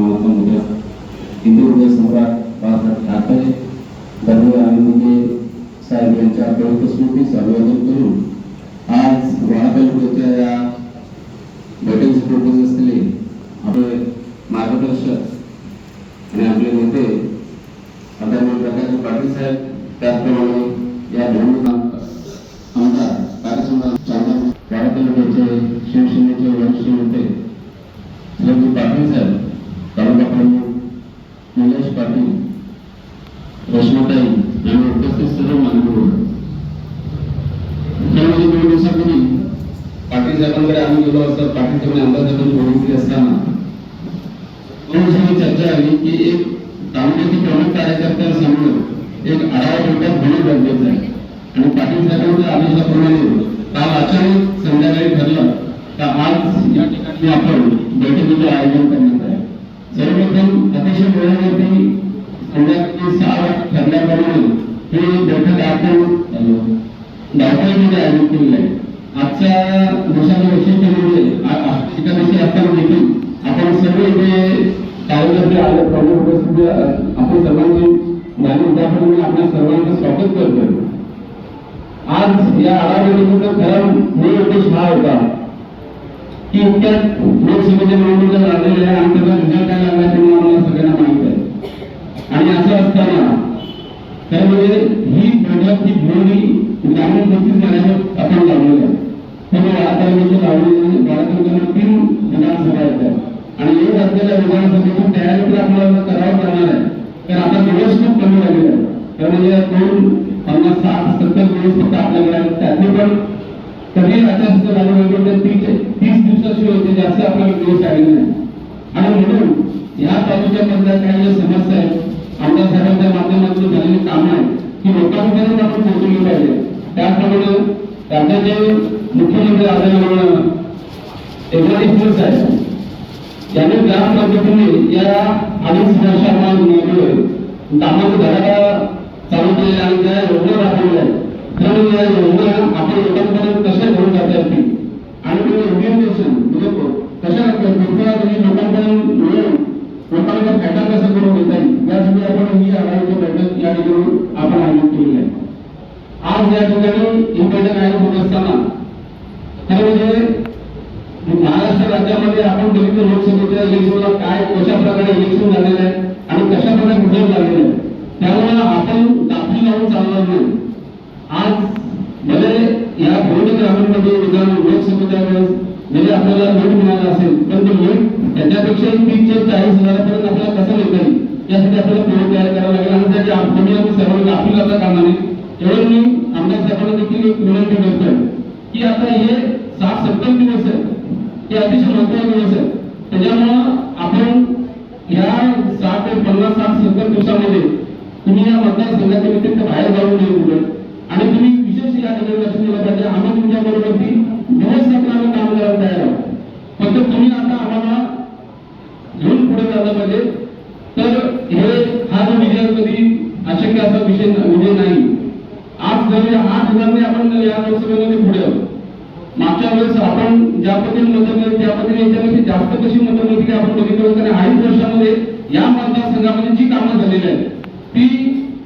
महात्मा मुद्रा हिंदू हृदय सम्राट बाळासाहेब ठाकरे दरम्यान आनंदीचे म्हणजे साहेब यांच्या प्रमुख स्मृतीस अभिवादन करून आज वाडा तालुक्याच्या या बैठकीचे प्रोग्रेस असलेले आपले मार्गदर्शक आणि आपले नेते आदरणीय प्रकाश पाटील साहेब त्याचप्रमाणे या दोन आमदार कार्यसंघ चालना वाडा शिवसेनेचे वरिष्ठ नेते रश्माताई आणि उपस्थित सर्व मान्यवर त्यामध्ये दोन दिवसापूर्वी पाटील साहेबांकडे आम्ही गेलो असता पाटील साहेबांनी आमदार बोलवली असताना दोन दिवसांनी चर्चा आली की एक तालुक्यातील प्रमुख कार्यकर्त्यांसमोर एक आढावा बैठक होणे गरजेचं आहे आणि पाटील साहेबांच्या आदेशाप्रमाणे काल अचानक संध्याकाळी ठरलं का आज या ठिकाणी आपण बैठकीचे आयोजन करण्यात आहे सर्वप्रथम अतिशय वेळेवरती संध्याकाळी सहा ठरल्याप्रमाणे हे बैठक आपण धावपळीमध्ये आयोजित केलेली आहे. आजच्या दिवसाचं वैशिष्ट्य म्हणजे आ- आ- असताना देखील आपण सर्व जे कार्यकर्ते आले प्रमुख उपस्थित अ, आपण सर्वांची जाणून त्याप्रमाणे आपल्या सर्वांचं स्वागत करतोय. आज या आढावा खरा मूळ उद्देश हा होता की इतक्यात लोकसभेच्या निवडणुका लागलेल्या आहे आणि त्याचा रिझल्ट काय लागला ते आम्हाला सगळ्यांना माहीत आहे. आणि असं असताना त्यामुळे ही बैठक ही ग्रामीण पस्तीस महिन्यावर आपण लावलेली आहे. त्यामुळे आता म्हणजे लावलेली वाडा तीन विधानसभा आहेत आणि येत असलेल्या विधानसभेची तयारी तर आपल्याला करावं लागणार आहे. कारण आता दिवस खूप कमी झालेले आहेत. त्यामुळे म्हणजे दोन पन्नास साठ सत्तर दिवस फक्त आपल्याकडे आहेत. त्यातले पण कधी आचारसंहिता लागू होईल तर तीस तीस दिवसाशिवाय होते. जास्त आपल्याला दिवस आलेले नाही. आणि म्हणून या तालुक्यामधल्या काही ज्या समस्या आहेत आमदार साहेबांच्या माध्यमातून झालेली कामं आहेत की लोकांपर्यंत आपण पोहोचवली पाहिजे त्याचप्रमाणे राज्याचे मुख्यमंत्री आदरणीय एकनाथ शिंदे साहेब यांनी ज्या पद्धतीने या अडीच वर्षांमध्ये कामाचं घराला चालू केलेलं आणि त्या योजना राबवल्या आहेत तर या योजना आपल्या लोकांपर्यंत कशा घेऊन जाता येतील? आणि ते इम्प्लिमेंटेशन म्हणजे करून घेता येईल यासाठी आपण ही आढाव्याची बैठक या ठिकाणी आपण आयोजित केली आहे. आज या ठिकाणी ही बैठक आयोजित होत असताना खरं म्हणजे महाराष्ट्र राज्यामध्ये आपण बघितलं लोकसभेच्या इलेक्शनला काय कशा प्रकारे इलेक्शन झालेलं आहे आणि कशा प्रकारे रिझल्ट झालेलं आहे त्यामुळे आपण दाखली लावून चालणार नाही. आज भले या भोवनी ग्रामीणमध्ये विधान लोकसभेच्या वेळेस म्हणजे आपल्याला लीड मिळाला असेल पण ते लीड त्याच्यापेक्षा तीस ते चाळीस हजारापर्यंत आपल्याला कसं मिळता येईल यासाठी आपल्याला प्लॅन तयार करावं लागेल. आणि त्याची आम्ही आम्ही सर्वांना आपली जाता कामा नये एवढं मी आमदार साहेबांना देखील एक विनंती करतोय की आता हे सात सत्तर दिवस आहे हे अतिशय महत्त्वाचे दिवस आहे त्याच्यामुळं आपण या साठ ते पन्नास साठ सत्तर दिवसामध्ये तुम्ही या मतदारसंघाच्या व्यतिरिक्त बाहेर जाऊ नये आणि तुम्ही विशेष या ठिकाणी लक्ष दिलं पाहिजे आम्ही तुमच्या बरोबर तर तुम्ही आता आम्हाला घेऊन पुढे जायला पाहिजे तर हे हा जो विजय कधी अशक्य असा विषय विजय नाही. आज जरी आठ हजारने आपण या लोकसभेमध्ये पुढे आहोत मागच्या वेळेस आपण ज्या पद्धतीने मतं मिळत त्या पद्धतीने याच्यापेक्षा जास्त कशी मतं मिळते की आपण बघितलं होतं. आणि अडीच वर्षामध्ये या मतदारसंघामध्ये जी कामं झालेली आहेत ती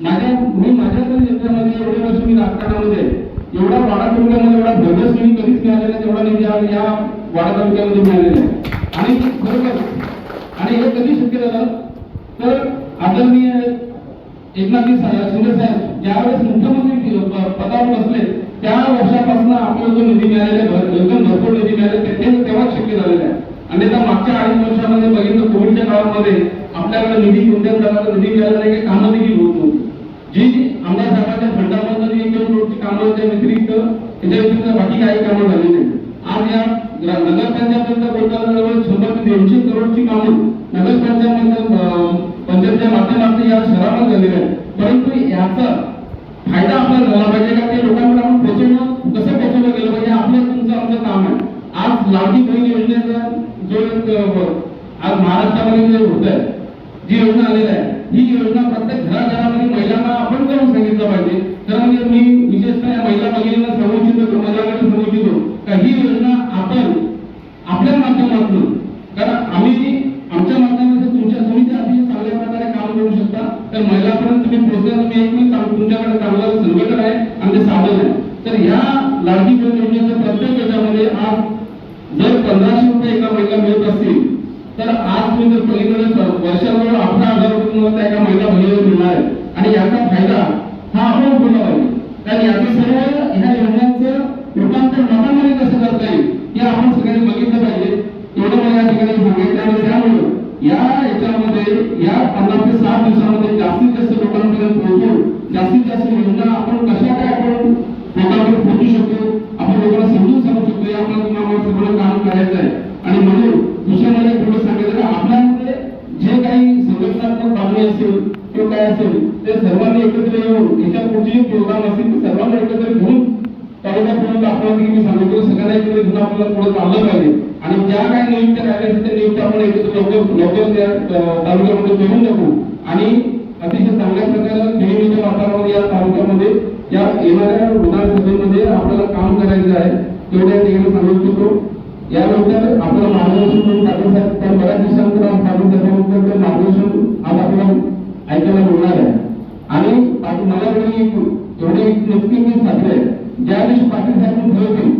माझ्या मी माझ्या तरी याच्यामध्ये एवढे वर्ष मी राजकारणामध्ये नाही, या वाडा तालुक्यामध्ये मिळालेला आहे. आणि बरोबर. आणि हे कधी शक्य झालं? तर आदरणीय एकनाथजी शिंदे साहेब ज्यावेळेस मुख्यमंत्री पदावर बसले त्या वर्षापासून आपल्याला जो निधी मिळालेला आहे, एकदम भरपूर निधी मिळाले ते तेव्हाच शक्य झालेलं आहे. आणि त्या मागच्या अडीच वर्षामध्ये बघितलं कोविडच्या काळामध्ये आपल्याकडे निधी कोणत्याच प्रकारचा निधी मिळाला नाही काही कामं देखील होत नव्हती. जी आमदार साहेबांच्या फंडामधून एक दोन रोडची कामं त्या व्यतिरिक्त त्याच्या व्यतिरिक्त बाकी काही कामं झाली नाही आज या ग्रा- नगरपंचायतच्या बोलताना जवळ सुमारे ते दोनशे करोडची कामं नगरपंचायत पंचायतच्या माध्यमातून या शहराला झालेली आहे परंतु याचा फायदा आपल्याला झाला पाहिजे का? ते लोकांकडे आपण पोचवणं कसं पोचवलं गेलं पाहिजे? आपलं तुमचं आमचं काम आहे. आज लाडकी बहीण योजनेचा जो एक आज महाराष्ट्रामध्ये जे होत आहे जी योजना आलेली आहे ही योजना प्रत्येक घराघरामध्ये महिलांना आपण करून सांगितलं पाहिजे. तर म्हणजे मी विशेषतः या महिला भगिनींना सांगू इच्छितो माझ्याकडे सांगू इच्छितो का ही योजना आपण आपल्या माध्यमातून कारण आम्ही आमच्या माध्यमातून तुमच्या तर महिलापर्यंत तुम्ही पोहोचल्या तुम्ही एकमेव तुमच्याकडे चांगलं संघटन आहे आणि ते साधन आहे. तर या लाडकी बहीण योजनेच्या प्रत्येक याच्यामध्ये आज जर पंधराशे रुपये एका महिला मिळत असतील तर आज मी जर पलीकडे वर्षावर अठरा हजार रुपये एका महिला बहिणीवर मिळणार आहे. आणि याचा फायदा हा आपण उठवला पाहिजे कारण याचे सर्व ह्या योजनांचं रूपांतर नफामध्ये कसं करता येईल हे आपण सगळ्यांनी बघितलं पाहिजे. एवढं मला या ठिकाणी सांगायचं आणि त्यामुळं या याच्यामध्ये या पन्नास ते साठ दिवसामध्ये जास्तीत जास्त लोकांपर्यंत पोहोचून जास्तीत जास्त आम्ही असेल किंवा काय असेल ते सर्वांनी एकत्र येऊन याच्या पुढचे प्रोग्राम असेल ते सर्वांना एकत्र घेऊन तालुक्यापर्यंत आपल्याला मी सांगितलं. सगळ्यांना एकत्र घेऊन आपल्याला पुढे चाललं पाहिजे. आणि ज्या काय नियुक्त राहिल्या असतील त्या नियुक्त आपण एकत्र लवकर लवकर त्या तालुक्यामध्ये घेऊन टाकू. आणि अतिशय चांगल्या प्रकारे नेहमीच्या वातावरणामध्ये या तालुक्यामध्ये या येणाऱ्या विधानसभेमध्ये आपल्याला काम करायचं आहे तेवढ्या ठिकाणी सांगू इच्छितो. यानंतर आपलं मार्गदर्शन करून पाटील साहेब बऱ्याच दिवसानंतर पाटील साहेबांचं ते मार्गदर्शन आज आपल्याला ऐकायला मिळणार आहे. आणि मला एवढी एवढी नक्की मी खात्री ज्या दिवशी पाटील साहेब ठरवतील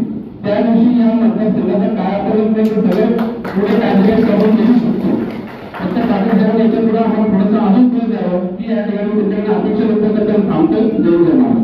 त्या दिवशी या मतदारसंघाच्या काळापर्यंत सगळे पुढे कॅन्डिडेट करून घेऊ शकतो. फक्त पाटील साहेबांनी याच्यापुढे आपण थोडंसं अजून पुढे द्यावं की या ठिकाणी त्यांच्याकडे अपेक्षा व्यक्त करताना थांबतो जरूर देणार